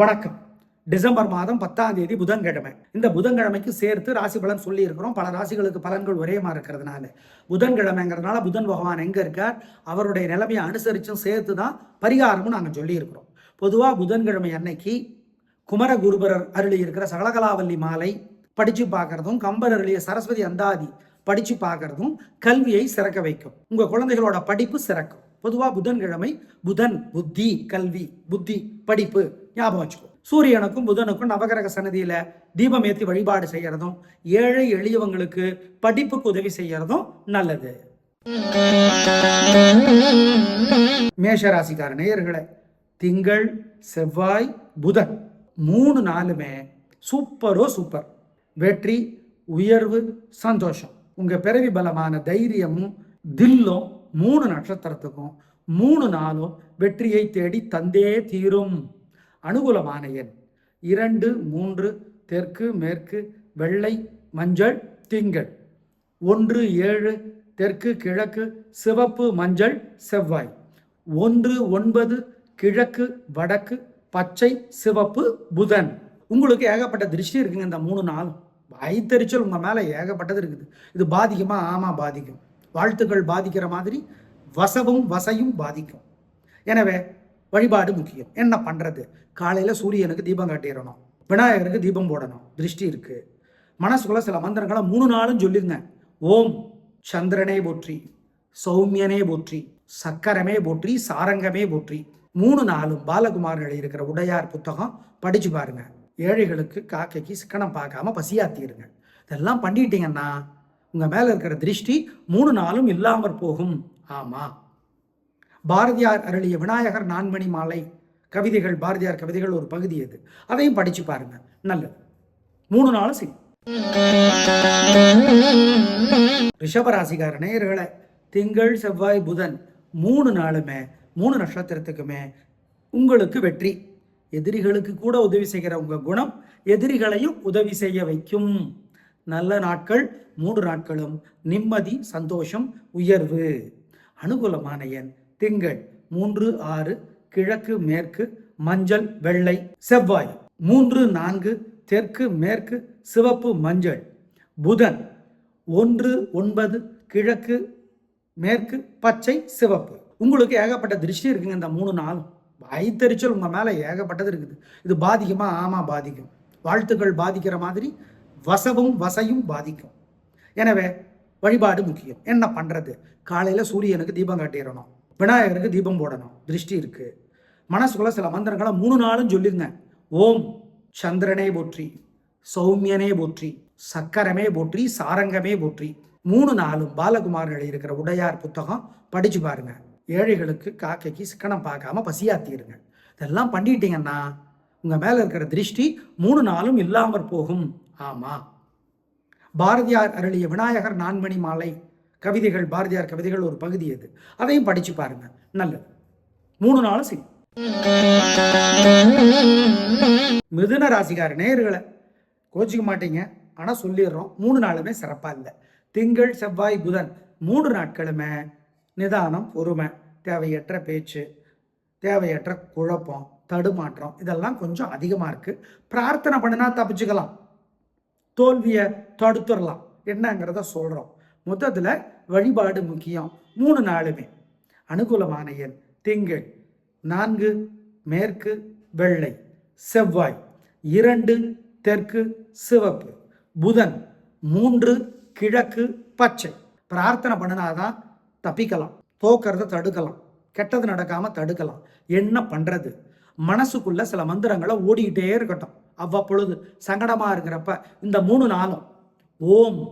வணக்கம். டிசம்பர் மாதம் பத்தாம் தேதி புதன்கிழமை. இந்த புதன்கிழமைக்கு சேர்த்து ராசி பலன் சொல்லி இருக்கிறோம் பல ராசிகளுக்கு பலன்கள் ஒரே மாதிரி இருக்கிறதுனால. புதன்கிழமைங்கிறதுனால புதன் பகவான் எங்க இருக்கார்? அவருடைய நிலைமையை அனுசரிச்சும் சேர்த்து தான் பரிகாரமும் நாங்கள் சொல்லியிருக்கிறோம். பொதுவாக புதன்கிழமை அன்னைக்கு குமரகுருபரர் அருளி இருக்கிற சகலகலாவல்லி மாலை படிச்சு பார்க்கறதும் கம்பர் அருளிய சரஸ்வதி அந்தாதி படிச்சு பார்க்கறதும் கல்வியை சிறக்க வைக்கும். உங்க குழந்தைகளோட படிப்பு சிறக்கும். பொதுவாக புதன்கிழமை புதன் புத்தி கல்வி புத்தி படிப்பு ஞாபகம் வச்சுக்கோ. சூரியனுக்கும் புதனுக்கும் நவகிரக சன்னதியில தீபம் ஏற்றி வழிபாடு செய்யறதும் ஏழை எளியவங்களுக்கு படிப்புக்கு உதவி செய்யறதும் நல்லது. மேஷராசிக்கார நேயர்களை திங்கள் செவ்வாய் புதன் மூணு நாளுமே சூப்பரோ சூப்பர். வெற்றி உயர்வு சந்தோஷம். உங்க பிறவி பலமான தைரியமும் தில்லும் மூணு நட்சத்திரத்துக்கும் மூணு நாளும் வெற்றியை தேடி தந்தே தீரும். அனுகூலமான எண். இரண்டு மூன்று தெற்கு மேற்கு வெள்ளை மஞ்சள் திங்கள். ஒன்று ஏழு தெற்கு கிழக்கு சிவப்பு மஞ்சள் செவ்வாய். ஒன்று ஒன்பது கிழக்கு வடக்கு பச்சை சிவப்பு புதன். உங்களுக்கு ஏகப்பட்ட திருஷ்டி இருக்குங்க இந்த மூணு நாளும். ஐத்தறிச்சல் உங்கள் மேலே ஏகப்பட்டது இருக்குது. இது பாதிக்குமா? ஆமாம் பாதிக்கும். வாழ்த்துக்கள் பாதிக்கிற மாதிரி வசவும் வசையும் பாதிக்கும். எனவே வழிபாடு முக்கியம். என்ன பண்ணுறது காலையில் சூரியனுக்கு தீபம் காட்டிடணும். விநாயகருக்கு தீபம் போடணும். திருஷ்டி இருக்குது மனசுக்குள்ள சில மந்திரங்களை மூணு நாளும் சொல்லிருங்க. ஓம் சந்திரனே போற்றி சௌமியனே போற்றி சக்கரமே போற்றி சாரங்கமே போற்றி. மூணு நாளும் பாலகுமார் எழுதியிருக்கிற உடையார் புத்தகம் படிச்சு பாருங்க. ஏழைகளுக்கு காக்கைக்கு சிக்கனம் பார்க்காம பசியாத்திருங்க. இதெல்லாம் பண்ணிட்டீங்கன்னா உங்கள் மேலே இருக்கிற திருஷ்டி மூணு நாளும் இல்லாமற் போகும். ஆமாம் பாரதியார் அருளிய விநாயகர் நான்மணி மாலை கவிதைகள் பாரதியார் கவிதைகள் ஒரு பகுதி அது. அதையும் படிச்சு பாருங்க. நல்லது. மூணு நாளும் சரி. ரிஷபராசிகார நேயர்களை திங்கள் செவ்வாய் புதன் மூணு நாளுமே மூணு நட்சத்திரத்துக்குமே உங்களுக்கு வெற்றி. எதிரிகளுக்கு கூட உதவி செய்கிற உங்கள் குணம் எதிரிகளையும் உதவி செய்ய வைக்கும். நல்ல நாட்கள் மூன்று நாட்களும். நிம்மதி சந்தோஷம் உயர்வு. அனுகூலமான எண் திங்கள் மூன்று ஆறு கிழக்கு மேற்கு மஞ்சள் வெள்ளை செவ்வாய். மூன்று நான்கு தெற்கு மேற்கு சிவப்பு மஞ்சள். புதன் ஒன்று ஒன்பது கிழக்கு மேற்கு பச்சை சிவப்பு. உங்களுக்கு ஏகப்பட்ட திருஷ்டி இருக்குங்க இந்த மூணு நாளும். ஐத்தறிச்சல் உங்கள் மேலே ஏகப்பட்டது இருக்குது. இது பாதிக்குமா? ஆமாம் பாதிக்கும். வாழ்த்துக்கள் பாதிக்கிற மாதிரி வசவும் வசையும் பாதிக்கும். எனவே வழிபாடு முக்கியம். என்ன பண்ணுறது காலையில் சூரியனுக்கு தீபம் காட்டிடணும். விநாயகருக்கு தீபம் போடணும். திருஷ்டி இருக்குது மனசுக்குள்ள சில மந்திரங்களை மூணு நாளும் சொல்லிருங்க. ஓம் சந்திரனே போற்றி சௌமியனே போற்றி சக்கரமே போற்றி சாரங்கமே போற்றி. மூணு நாளும் பாலகுமார் எழுதியிருக்கிற உடையார் புத்தகம் படிச்சு பாருங்க. ஏழைகளுக்கு காக்கைக்கு சிக்கனம் பார்க்காம பசியாத்திருங்க. இதெல்லாம் பண்ணிட்டீங்கன்னா உங்கள் மேலே இருக்கிற திருஷ்டி மூணு நாளும் இல்லாமற் போகும். ஆமா. பாரதியார் அருளிய விநாயகர் நான்மணி மாலை கவிதைகள் பாரதியார் கவிதைகள் ஒரு பகுதி அது. அதையும் படிச்சு பாருங்க. நல்லது. மூணு நாளும் சரி. மிதுன ராசிக்கார நேர்களை கோச்சிக்க மாட்டீங்க. ஆனால் சொல்லிடுறோம். மூணு நாளுமே சிறப்பாக இல்லை. திங்கள் செவ்வாய் புதன் மூன்று நாட்களுமே நிதானம் பொறுமை தேவையற்ற பேச்சு தேவையற்ற குழப்பம் தடுமாற்றம் இதெல்லாம் கொஞ்சம் அதிகமாக இருக்குது பிரார்த்தனை பண்ணினா தப்பிச்சுக்கலாம். தோல்வியை தடுத்துடலாம். என்னங்கிறத சொல்கிறோம் மொத்தத்தில் வழிபாடு முக்கியம். மூணு நாளுமே. அனுகூலமான எண் திங்கள். நான்கு மேற்கு வெள்ளை. செவ்வாய். இரண்டு தெற்கு சிவப்பு. புதன். மூன்று கிழக்கு பச்சை. பிரார்த்தனை பண்ணினாதான் தப்பிக்கலாம். தோக்கிறத தடுக்கலாம். கெட்டது நடக்காமல் தடுக்கலாம். என்ன பண்ணுறது மனசுக்குள்ள சில மந்திரங்களை ஓடிக்கிட்டே இருக்கட்டும். அவ்வப்பொழுது சங்கடமாக இருக்கிறப்ப இந்த மூணு நாளும் ஓம்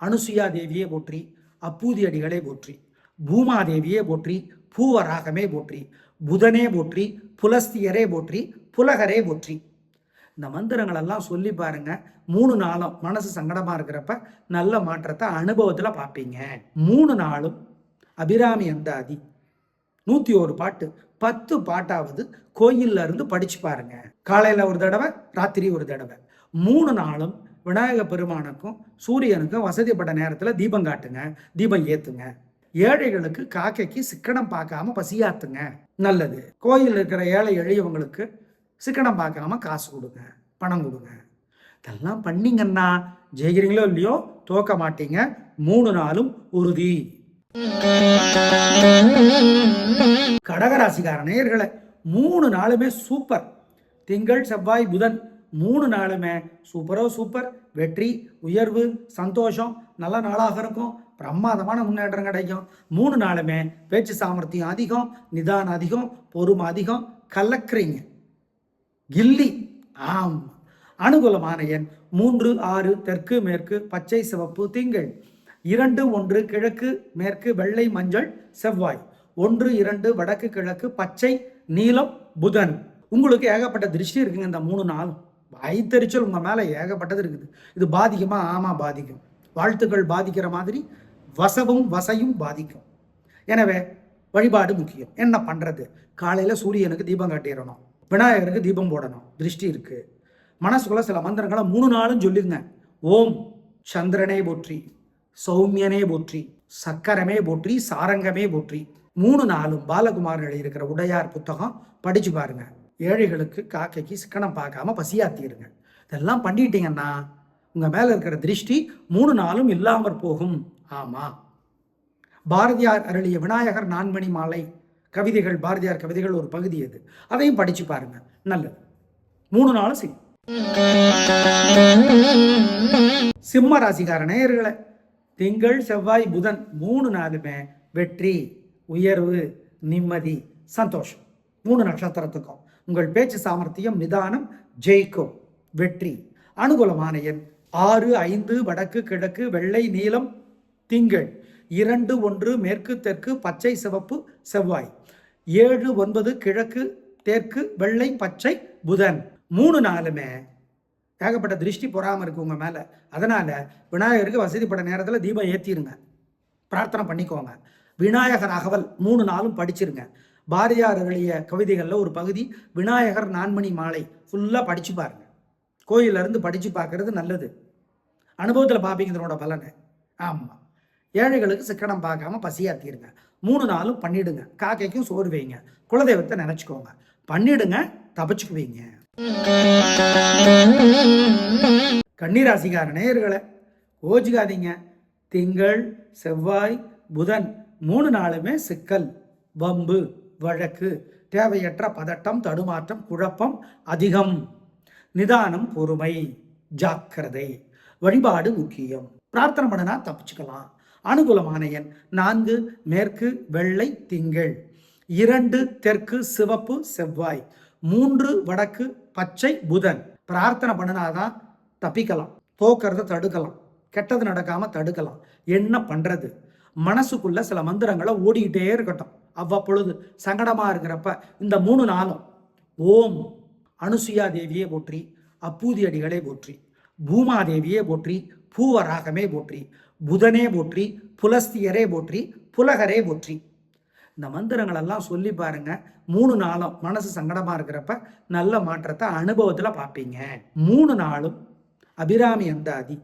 அனுசுயா தேவியே போற்றி அப்பூதி அடிகளே போற்றி பூமாதேவியே போற்றி பூவராகமே போற்றி புதனே போற்றி புலஸ்தியரே போற்றி புலகரே போற்றி. இந்த மந்திரங்களெல்லாம் சொல்லி பாருங்க. மூணு நாளும் மனசு சங்கடமாக இருக்கிறப்ப நல்ல மாற்றத்தை அனுபவத்தில் பார்ப்பீங்க. மூணு நாளும் அபிராமி அந்தாதி. நூத்தி ஒரு பாட்டு பத்து பாட்டாவது கோயில்ல இருந்து படிச்சு பாருங்க. காலையில ஒரு தடவை ராத்திரி ஒரு தடவை. மூணு நாளும் விநாயக பெருமானுக்கும் சூரியனுக்கும் வசதிப்பட்ட நேரத்துல தீபம் காட்டுங்க தீபம் ஏத்துங்க. ஏழைகளுக்கு காக்கைக்கு சிக்கனம் பார்க்காம பசியாத்துங்க. நல்லது. கோயில் இருக்கிற ஏழை எளியவங்களுக்கு சிக்கனம் பார்க்காம காசு கொடுங்க பணம் கொடுங்க. இதெல்லாம் பண்ணீங்கன்னா ஜெயிக்கிறீங்களோ இல்லையோ தோக்க மாட்டீங்க. மூணு நாளும் உறுதி. கடகராசிக்கார நேயர்களே மூணு நாளுமே சூப்பர். திங்கள் செவ்வாய் புதன் மூணு நாளுமே சூப்பரோ சூப்பர். வெற்றி உயர்வு சந்தோஷம் நல்ல நாளாக இருக்கும். பிரமாதமான முன்னேற்றம் கிடைக்கும். மூணு நாளுமே பேச்சு சாமர்த்தியம் அதிகம் நிதானம் அதிகம் பொறுமை அதிகம். கலக்குறீங்க. கில்லி. ஆம். அனுகூலமான எண் மூன்று ஆறு தெற்கு மேற்கு பச்சை சிவப்பு திங்கள். இரண்டு ஒன்று கிழக்கு மேற்கு வெள்ளை மஞ்சள் செவ்வாய். ஒன்று இரண்டு வடக்கு கிழக்கு பச்சை நீலம் புதன். உங்களுக்கு ஏகப்பட்ட திருஷ்டி இருக்குங்க இந்த மூணு நாள் ஐத்தறிச்சல் உங்கள் மேலே ஏகப்பட்டது இருக்குது. இது பாதிக்குமா? ஆமாம் பாதிக்கும். வாழ்த்துக்கள் பாதிக்கிற மாதிரி வசவும் வசையும் பாதிக்கும். எனவே வழிபாடு முக்கியம். என்ன பண்ணுறது காலையில் சூரியனுக்கு தீபம் காட்டிடணும். விநாயகருக்கு தீபம் போடணும். திருஷ்டி இருக்குது மனசுக்குள்ள சில மந்திரங்களை மூணு நாளும் சொல்லிருங்க ஓம் சந்திரனே போற்றி. சௌமியனே போற்றி சக்கரமே போற்றி சாரங்கமே போற்றி. மூணு நாளும் பாலகுமார் எழுதியிருக்கிற உடையார் புத்தகம் படிச்சு பாருங்க. ஏழைகளுக்கு காக்கைக்கு சிக்கனம் பார்க்காம பசியாத்திருங்க. இதெல்லாம் பண்ணிட்டீங்கன்னா உங்க மேல இருக்கிற திருஷ்டி மூணு நாளும் இல்லாமற் போகும். ஆமா. பாரதியார் அருளிய விநாயகர் நான்மணி மாலை. கவிதைகள் பாரதியார் கவிதைகள் ஒரு பகுதி அது. அதையும் படிச்சு பாருங்க. நல்லது. மூணு நாளும் செய்யும் சிம்ம ராசிக்கார நேயர்களை திங்கள் செவ்வாய் புதன் மூணு நாளுமே வெற்றி உயர்வு நிம்மதி சந்தோஷம். மூணு நட்சத்திரத்துக்கும் உங்கள் பேச்சு சாமர்த்தியம் நிதானம் ஜெயிக்கும். வெற்றி. அனுகூலமான எண் ஆறு ஐந்து வடக்கு கிழக்கு வெள்ளை நீளம் திங்கள். இரண்டு ஒன்று மேற்கு தெற்கு பச்சை சிவப்பு செவ்வாய். ஏழு ஒன்பது கிழக்கு தெற்கு வெள்ளை பச்சை புதன். மூணு நாளுமே ஏகப்பட்ட திருஷ்டி பொறாமல் இருக்குது உங்கள் மேலே. அதனால் விநாயகருக்கு வசதிப்பட்ட நேரத்தில் தீபம் ஏற்றிடுங்க பிரார்த்தனை பண்ணிக்கோங்க. விநாயகர் அகவல் மூணு நாளும் படிச்சிருங்க. பாரதியார் எழுதிய கவிதைகளில் ஒரு பகுதி விநாயகர் நான்மணி மாலை ஃபுல்லாக படித்து பாருங்க. கோயில்ல இருந்து பார்க்குறது நல்லது. அனுபவத்தில் பார்ப்பீங்க இதனோட பலனை. ஆமாம் ஏழைகளுக்கு சிக்கனம் பார்க்காம பசியாத்திருங்க மூணு நாளும் பண்ணிடுங்க. காக்கைக்கும் சோறு வைங்க. குலதெய்வத்தை நினச்சிக்கோங்க. பண்ணிடுங்க தப்பிச்சுக்குவீங்க. கன்னிராசிக்கார நேயர்களை கோச்சிக்காதீங்க. திங்கள் செவ்வாய் புதன் மூணு நாளுமே சிக்கல் வம்பு வழக்கு தேவையற்ற பதட்டம் தடுமாற்றம் குழப்பம் அதிகம் நிதானம் பொறுமை ஜாக்கிரதை வழிபாடு முக்கியம். பிரார்த்தனை பண்ணனா தப்பிச்சுக்கலாம். அனுகூலமான எண் நான்கு மேற்கு வெள்ளை திங்கள். இரண்டு தெற்கு சிவப்பு செவ்வாய். மூன்று வடக்கு பச்சை புதன். பிரார்த்தனை பண்ணினாதான் தப்பிக்கலாம். தோக்கிறத தடுக்கலாம். கெட்டது நடக்காம தடுக்கலாம். என்ன பண்றது? மனசுக்குள்ள சில மந்திரங்களை ஓடிக்கிட்டே இருக்கட்டும். அவ்வப்பொழுது சங்கடமா இருக்கிறப்ப இந்த மூணு நாளும் ஓம் அனுசுயா தேவியே போற்றி அப்பூதி அடிகளே போற்றி பூமாதேவியே போற்றி பூவராகமே போற்றி புதனே போற்றி புலஸ்தியரே போற்றி புலகரே போற்றி. இந்த மந்திரங்களெல்லாம் சொல்லி பாருங்க. மூணு நாளும் மனசு சங்கடமா இருக்கிறப்ப நல்ல மாற்றத்தை அனுபவத்தில் பார்ப்பீங்க. மூணு நாளும் அபிராமி அந்தாதி.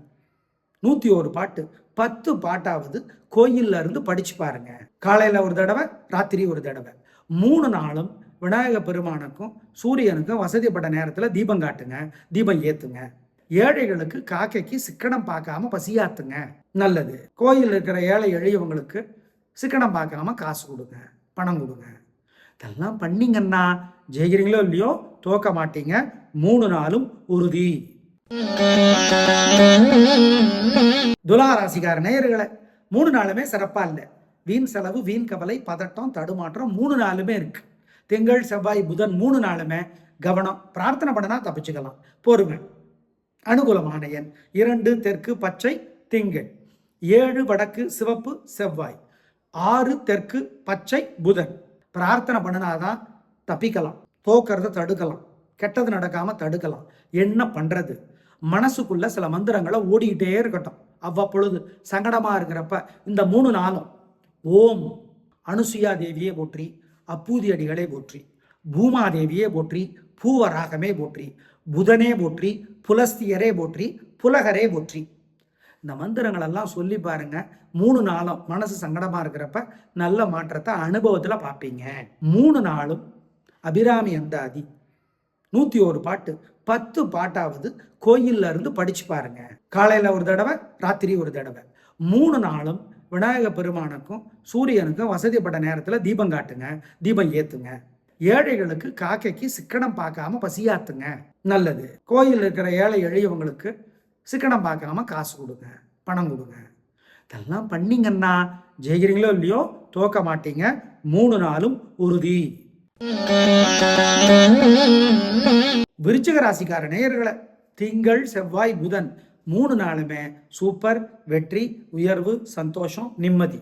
நூற்றி ஒரு பாட்டு பத்து பாட்டாவது கோயில்ல இருந்து படிச்சு பாருங்க. காலையில் ஒரு தடவை ராத்திரி ஒரு தடவை. மூணு நாளும் விநாயக பெருமானுக்கும் சூரியனுக்கும் வசதிப்பட்ட நேரத்தில் தீபம் காட்டுங்க தீபம் ஏத்துங்க. ஏழைகளுக்கு காக்கைக்கு சிக்கனம் பார்க்காம பசியாத்துங்க. நல்லது. கோயில் இருக்கிற ஏழை எளியவங்களுக்கு சிக்கனம் பார்க்காம காசு கொடுங்க பணம் கொடுங்க. இதெல்லாம் பண்ணீங்கன்னா ஜெயிக்கிறீங்களோ இல்லையோ தோக்க மாட்டீங்க. மூணு நாளும் உறுதி. துலா ராசிக்கார நேயர்களை மூணு நாளுமே சிறப்பா இல்லை. வீண் செலவு வீண் கவலை பதட்டம் தடுமாற்றம் மூணு நாளுமே இருக்கு. திங்கள் செவ்வாய் புதன் மூணு நாளுமே கவனம். பிரார்த்தனை பண்ணனா தப்பிச்சுக்கலாம். பொறுமை. அனுகூலமான எண். இரண்டு தெற்கு பச்சை திங்கள். ஏழு வடக்கு சிவப்பு செவ்வாய். ஆறு தெற்கு பச்சை புதன். பிரார்த்தனை பண்ணினாதான் தப்பிக்கலாம். தோக்கிறத தடுக்கலாம். கெட்டது நடக்காம தடுக்கலாம். என்ன பண்றது? மனசுக்குள்ள சில மந்திரங்களை ஓடிக்கிட்டே இருக்கட்டும். அவ்வப்பொழுது சங்கடமா இருக்கிறப்ப இந்த மூணு நாளும் ஓம் அனுசுயா தேவியே போற்றி அப்பூதி அடிகளே போற்றி பூமாதேவியே போற்றி பூவராகமே போற்றி புதனே போற்றி புலஸ்தியரே போற்றி புலகரே போற்றி. இந்த மந்திரங்களெல்லாம் சொல்லி பாருங்க. மூணு நாளும் மனசு சங்கடமா இருக்கிறப்ப நல்ல மாற்றத்தை அனுபவத்தில் பார்ப்பீங்க. மூணு நாளும் அபிராமி அந்தாதி. நூற்றி ஒரு பாட்டு பத்து பாட்டாவது கோயில்ல இருந்து படிச்சு பாருங்க. காலையில் ஒரு தடவை ராத்திரி ஒரு தடவை. மூணு நாளும் விநாயக பெருமானுக்கும் சூரியனுக்கும் வசதிப்பட்ட நேரத்தில் தீபம் காட்டுங்க தீபம் ஏற்றுங்க ஏழைகளுக்கு காக்கைக்கு சிக்கனம் பார்க்காம பசியாத்துங்க. நல்லது. கோயில் இருக்கிற ஏழை எளியவங்களுக்கு சிக்கனம் பார்க்காம காசு கொடுங்க பணம் கொடுங்க. இதெல்லாம் பண்ணீங்கன்னா ஜெயிக்கிறீங்களோ இல்லையோ தோக்க மாட்டீங்க. மூணு நாளும் உறுதி. விருச்சிக ராசிக்கார நேயர்களை திங்கள் செவ்வாய் புதன் மூணு நாளுமே சூப்பர் வெற்றி உயர்வு சந்தோஷம் நிம்மதி.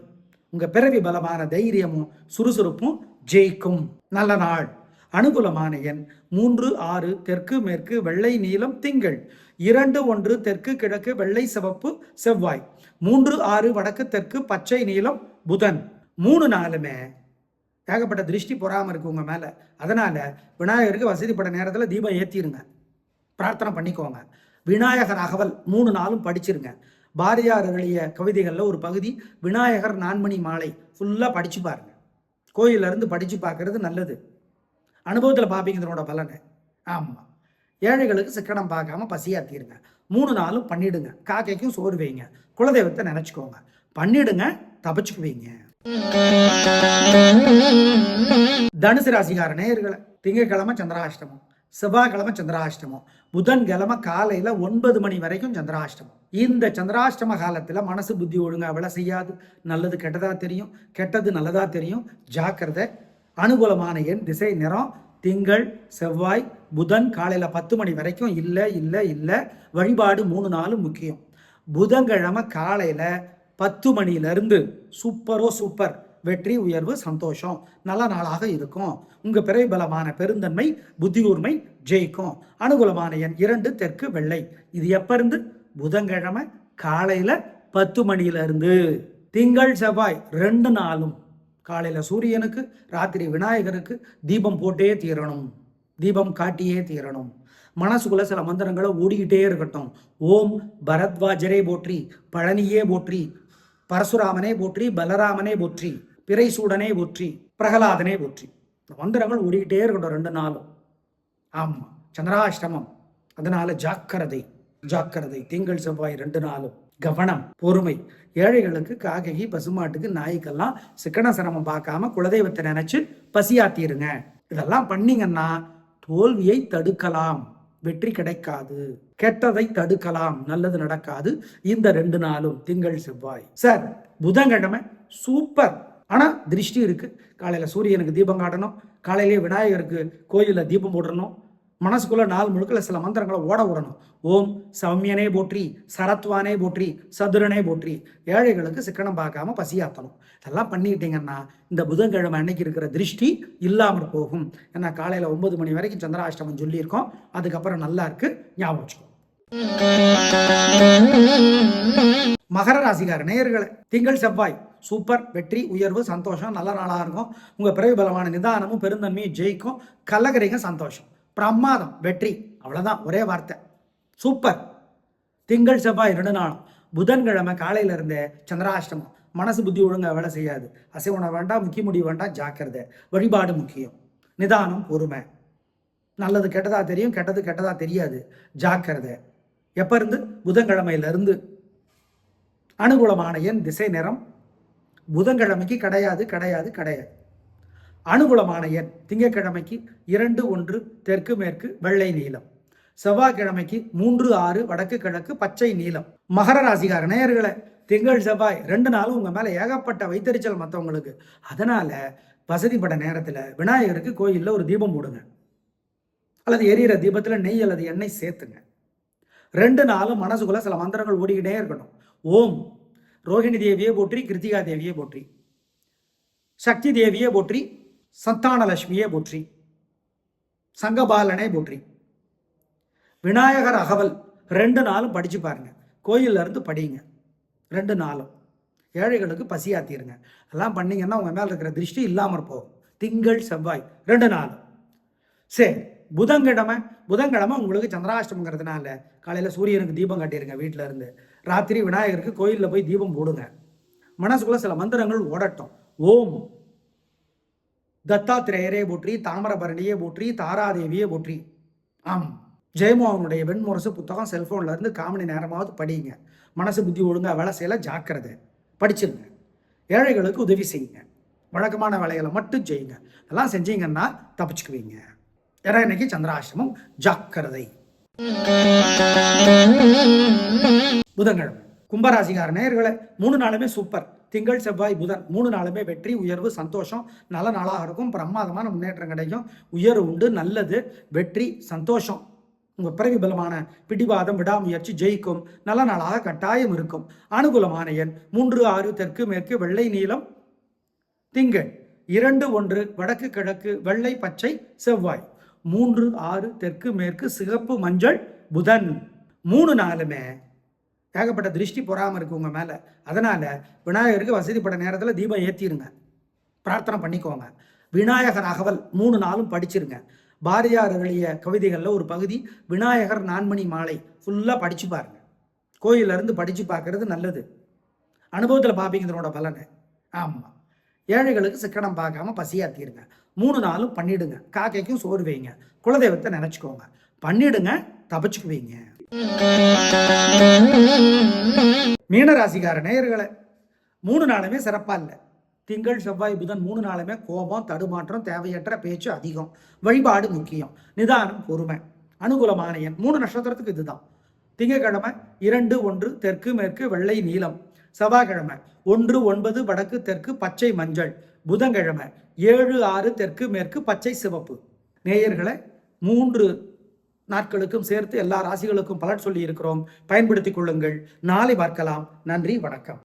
உங்க பிறவி பலமான தைரியமும் சுறுசுறுப்பும் ஜெயிக்கும். நல்ல நாள். அனுகூலமான எண் மூன்று ஆறு தெற்கு மேற்கு வெள்ளை நீளம் திங்கள். இரண்டு ஒன்று தெற்கு கிழக்கு வெள்ளை சிவப்பு செவ்வாய். மூன்று ஆறு வடக்கு தெற்கு பச்சை நீளம் புதன். மூணு நாளுமே ஏகப்பட்ட திருஷ்டி பொறாமல் இருக்கு உங்கள் மேலே. அதனால் விநாயகருக்கு வசதிப்பட்ட நேரத்தில் தீபம் ஏற்றிடுங்க பிரார்த்தனை பண்ணிக்கோங்க. விநாயகர் அகவல் மூணு நாளும் படிச்சிருங்க. பாரதியார் எழுதிய கவிதைகளில் ஒரு பகுதி விநாயகர் நான்மணி மாலை ஃபுல்லாக படித்து பாருங்க. கோயிலேருந்து இருந்து பார்க்கறது நல்லது. அனுபவத்தில் பார்ப்பீங்க இதனோட பலனை. ஆமாம் ஏழைகளுக்கு சிக்கனம் பார்க்காம பசியாத்திருங்க மூணு நாளும் பண்ணிடுங்க. காக்கைக்கும் சோறு வைங்க. குலதெய்வத்தை நினச்சிக்கோங்க. பண்ணிடுங்க தபச்சுக்குவீங்க தனுசு ராசிகார நேயர்களை திங்கட்கிழமை சந்திராஷ்டமம் செவ்வாய்க்கிழமை சந்திராஷ்டமம் புதன்கிழமை காலையில ஒன்பது மணி வரைக்கும் சந்திராஷ்டமம். இந்த சந்திராஷ்டம காலத்துல மனசு புத்தி ஒழுங்கா வேலை செய்யாது. நல்லது கெட்டதா தெரியும். கெட்டது நல்லதா தெரியும். ஜாக்கிரதை அனுகூலமான எண் திசை நிறம் திங்கள் செவ்வாய் புதன் காலையில் பத்து மணி வரைக்கும் இல்லை இல்லை இல்லை. வழிபாடு மூணு நாளும் முக்கியம். புதன்கிழமை காலையில் பத்து மணியிலேருந்து சூப்பரோ சூப்பர். வெற்றி உயர்வு சந்தோஷம். நல்ல நாளாக இருக்கும். உங்கள் பிறை பலமான பெருந்தன்மை புத்தியூர்மை ஜெயிக்கும். அனுகூலமான எண் இரண்டு தெற்கு வெள்ளை. இது எப்ப இருந்து? புதன்கிழமை காலையில் பத்து மணியிலிருந்து திங்கள் செவ்வாய் ரெண்டு நாளும். காலையில் சூரியனுக்கு ராத்திரி விநாயகருக்கு தீபம் போட்டே தீரணும். தீபம் காட்டியே தீரணும். மனசுக்குள்ள சில மந்திரங்களை ஓடிக்கிட்டே இருக்கட்டும். ஓம் பரத்வாஜரே போற்றி பழனியே போற்றி பரசுராமனே போற்றி பலராமனே போற்றி பிறைசூடனே போற்றி பிரகலாதனே போற்றி. இந்த மந்திரங்கள் ஓடிக்கிட்டே இருக்கட்டும் ரெண்டு நாளும். ஆமாம் சந்திராஷ்டமம். அதனால ஜாக்கிரதை ஜாக்கிரதை. திங்கள் செவ்வாய் ரெண்டு நாளும். கவனம் பொறுமை. ஏழைகளுக்கு காககி பசுமாட்டுக்கு நாய்க்கெல்லாம் சிக்கன சிரமம் பார்க்காம குலதெய்வத்தை நினைச்சு பசியாத்திருங்க. இதெல்லாம் பண்ணீங்கன்னா தோல்வியை தடுக்கலாம். வெற்றி கிடைக்காது. கெட்டதை தடுக்கலாம். நல்லது நடக்காது. இந்த ரெண்டு நாளும் திங்கள் செவ்வாய். சார் புதன்கிழமை சூப்பர். ஆனா திருஷ்டி இருக்கு. காலையில சூரியனுக்கு தீபம் காட்டணும். காலையிலேயே விநாயகருக்கு கோயிலில் தீபம் போடணும். மனசுக்குள்ள நாள் முழுக்கல சில மந்திரங்களை ஓட விடணும் ஓம் சௌமியனே போற்றி சரத்வானே போற்றி சதுரனே போற்றி ஏழைகளுக்கு சிக்கனம் பார்க்காம பசியாத்தணும். இதெல்லாம் பண்ணிக்கிட்டீங்கன்னா இந்த புதன்கிழமை அன்னைக்கு இருக்கிற திருஷ்டி இல்லாமல் போகும். ஏன்னா காலையில் ஒன்பது மணி வரைக்கும் சந்திராஷ்டமம் சொல்லியிருக்கோம். அதுக்கப்புறம் நல்லா இருக்கு. ஞாபகம் வச்சுக்கோ. மகர ராசிகார நேயர்களை திங்கள் செவ்வாய். சூப்பர் வெற்றி உயர்வு சந்தோஷம். நல்ல நாளாக இருக்கும். உங்கள் பிறகு பலமான நிதானமும் பெருந்தன்மையும் ஜெயிக்கும். கல்லகரைங்க சந்தோஷம். பிரமாதம் வெற்றி. அவ்வளோதான் ஒரே வார்த்தை. சூப்பர். திங்கள் செவ்வாய் ரெண்டு நாளும். புதன்கிழமை காலையில இருந்தே சந்திராஷ்டமம். மனசு புத்தி ஒழுங்கா வேலை செய்யாது. அசைவனம் வேண்டாம் முக்கிய முடிவு வேண்டாம் ஜாக்கிரதை. வழிபாடு முக்கியம். நிதானம் பொறுமை. நல்லது கெட்டதா தெரியும். கெட்டது கெட்டதா தெரியாது. ஜாக்கிரதை. எப்ப இருந்து? புதன்கிழமையிலிருந்து. அனுகூலமான எண் திசை நிறம். புதன்கிழமைக்கு கிடையாது கிடையாது கிடையாது. அனுகூலமான எண் திங்கட்கிழமைக்கு இரண்டு ஒன்று தெற்கு மேற்கு வெள்ளை நீளம். செவ்வாய்க்கிழமைக்கு மூன்று ஆறு வடக்கு கிழக்கு பச்சை நீளம். மகர ராசிகார நேயர்களை திங்கள் செவ்வாய் ரெண்டு நாளும் உங்கள் மேலே ஏகப்பட்ட வைத்தறிச்சல் மற்றவங்களுக்கு அதனால் வசதிப்பட நேரத்தில் விநாயகருக்கு கோயிலில் ஒரு தீபம் போடுங்க. அல்லது எரியிற தீபத்தில் நெய் அல்லது எண்ணெய் சேர்த்துங்க. ரெண்டு நாளும் மனசுக்குள்ள சில மந்திரங்கள் ஓடிக்கிட்டே இருக்கணும். ஓம். ரோஹிணி தேவியே போற்றி கிருத்திகா தேவியே போற்றி. சக்தி தேவியே போற்றி சந்தானலட்சுமியே போற்றி சங்கபாலனே போற்றி. விநாயகர் அகவல் ரெண்டு நாளும் படித்து பாருங்க. கோயில்ல இருந்து படிங்க. ரெண்டு நாளும். ஏழைகளுக்கு பசியாத்திருங்க எல்லாம் பண்ணிங்கன்னா உங்கள் மேலே இருக்கிற திருஷ்டி இல்லாமல் போகும். திங்கள் செவ்வாய் ரெண்டு நாளும். சரி புதன்கிழமை புதன்கிழமை உங்களுக்கு சந்திராஷ்டமங்கிறதுனால காலையில் சூரியனுக்கு தீபம் கட்டிடுங்க வீட்டில் இருந்து. ராத்திரி விநாயகருக்கு கோயிலில் போய் தீபம் போடுங்க. மனசுக்குள்ளே சில மந்திரங்கள் ஓடட்டும். ஓம். தத்தாத்திரேயரே போற்றி தாமிரபரணியே போற்றி தாராதேவியே போற்றி. ஆம். ஜெயமோகனுடைய வெண்முரசு புத்தகம் செல்போன்ல இருந்து காமணி நேரமாவது படிங்க மனசு புத்தி ஒழுங்கா வேலை செய்யல ஜாக்கிரதை. படிச்சிருங்க. ஏழைகளுக்கு உதவி செய்யுங்க. வழக்கமான வேலைகளை மட்டும் செய்யுங்க. அதெல்லாம் செஞ்சீங்கன்னா தப்பிச்சுக்குவீங்க. ஏன்னா இன்னைக்கு சந்திராசிரமம் ஜாக்கிரதை. புதன்கிழமை. கும்பராசிகார நேர்களை மூணு நாளுமே சூப்பர். திங்கள் செவ்வாய் புதன் மூணு நாளுமே வெற்றி உயர்வு சந்தோஷம். நல்ல நாளாக இருக்கும். பிரமாதமான முன்னேற்றம் கிடைக்கும். உயர்வு உண்டு நல்லது வெற்றி சந்தோஷம். உங்கள் பிறவி பலமான பிடிவாதம் விடாமுயற்சி ஜெயிக்கும். நல்ல நாளாக கட்டாயம் இருக்கும். அனுகூலமான எண் மூன்று ஆறு தெற்கு மேற்கு வெள்ளை நீளம் திங்கள் இரண்டு ஒன்று வடக்கு கிழக்கு வெள்ளை பச்சை செவ்வாய். மூன்று ஆறு தெற்கு மேற்கு சிகப்பு மஞ்சள் புதன். மூணு நாளுமே ஏகப்பட்ட திருஷ்டி பொறாமல் இருக்குது உங்கள் மேலே. அதனால் விநாயகருக்கு வசதிப்பட்ட நேரத்தில் தீபம் ஏற்றிடுங்க பிரார்த்தனை பண்ணிக்கோங்க. விநாயகர் அகவல் மூணு நாளும் படிச்சிருங்க. பாரதியார் எழுதிய கவிதைகளில் ஒரு பகுதி விநாயகர் நான்மணி மாலை ஃபுல்லாக படித்து பாருங்க. கோயில்ல இருந்து பார்க்குறது நல்லது. அனுபவத்தில் பார்ப்பீங்க இதனோட பலனை. ஆமாம் ஏழைகளுக்கு சிக்கனம் பார்க்காம பசியாத்திருங்க மூணு நாளும் பண்ணிடுங்க. காக்கைக்கும் சோறு வைங்க. குலதெய்வத்தை நினச்சிக்கோங்க. பண்ணிடுங்க தப்பிச்சுக்குவீங்க. மீனராசிக்கார நேயர்களை மூணு நாளுமே சிறப்பா இல்லை. திங்கள் செவ்வாய் புதன் மூணு நாளுமே கோபம் தடுமாற்றம் தேவையற்ற பேச்சு அதிகம். வழிபாடு முக்கியம். நிதானம் பொறுமை. அனுகூலமான எண். மூணு நட்சத்திரத்துக்கு இதுதான். திங்கட்கிழமை இரண்டு ஒன்று தெற்கு மேற்கு வெள்ளை நீலம். செவ்வாய்க்கிழமை ஒன்று ஒன்பது வடக்கு தெற்கு பச்சை மஞ்சள். புதன்கிழமை ஏழு ஆறு தெற்கு மேற்கு பச்சை சிவப்பு. நேயர்களை மூன்று நாட்களுக்கும் சேர்த்து எல்லா ராசிகளுக்கும் பலன் சொல்லி இருக்கிறோம் பயன்படுத்திக் கொள்ளுங்கள். நாளை பார்க்கலாம். நன்றி வணக்கம்.